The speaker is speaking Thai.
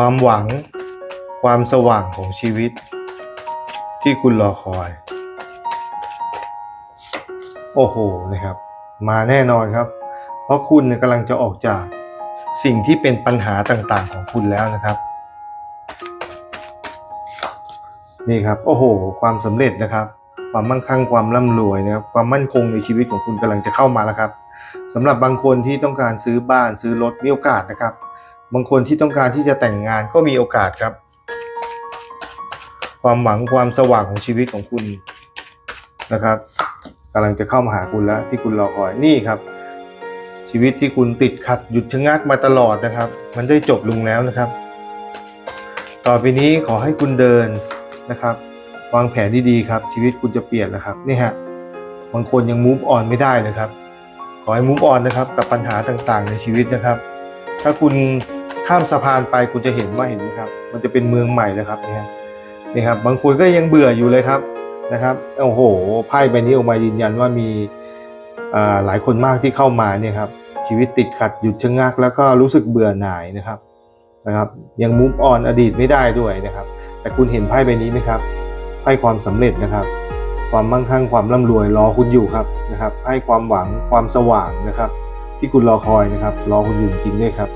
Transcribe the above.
ความหวัง ความสว่างของชีวิต ที่คุณรอคอย โอ้โหนะครับ มาแน่นอนครับ เพราะคุณกำลังจะออกจากสิ่งที่เป็นปัญหาต่างๆของคุณแล้วนะครับ นี่ครับ โอ้โห ความสำเร็จนะครับ ความมั่งคั่งความร่ำรวยนะครับ ความมั่นคงในชีวิตของคุณกำลังจะเข้ามาแล้วครับสำหรับบางคนที่ต้องการซื้อบ้านซื้อรถมีโอกาสนะครับ บางคนที่ต้องการที่จะแต่งงานก็มีโอกาสครับ ความหวังความสว่างของชีวิตของคุณนะครับกำลังจะเข้ามาหาคุณแล้ว ที่คุณรอคอยนี่ครับ ชีวิตที่คุณติดขัดหยุดชะงักมาตลอดนะครับ มันได้จบลงแล้วนะครับ ต่อไปนี้ขอให้คุณเดินนะครับวางแผนดีๆครับ ชีวิตคุณจะเปลี่ยนแล้วครับนี่ฮะบางคนยังมูฟออนไม่ได้เลยครับขอให้มูฟออนนะครับ กับปัญหาต่างๆ ในชีวิตนะครับ ถ้าคุณข้ามสะพานไปคุณจะเห็นว่าเห็นไหมครับ มันจะเป็นเมืองใหม่แล้วครับเนี่ยนี่ครับบางคนก็ยังเบื่ออยู่เลยครับนะครับโอ้โหไพ่ใบนี้ออกมายืนยันว่ามีอ่าหลายคนมากที่เข้ามาเนี่ยครับชีวิตติดขัดหยุดชะงัก แล้วก็รู้สึกเบื่อหน่ายนะครับนะครับยังมูฟออนอดีตไม่ได้ด้วยนะครับ แต่คุณเห็นไพ่ใบนี้ไหมครับไพ่ความสำเร็จนะครับ ความมั่งคั่งความร่ำรวยรอคุณอยู่ครับนะครับให้ความหวังความสว่างนะครับ ที่คุณรอคอยนะครับ รอคุณอยู่จริงๆด้วยครับ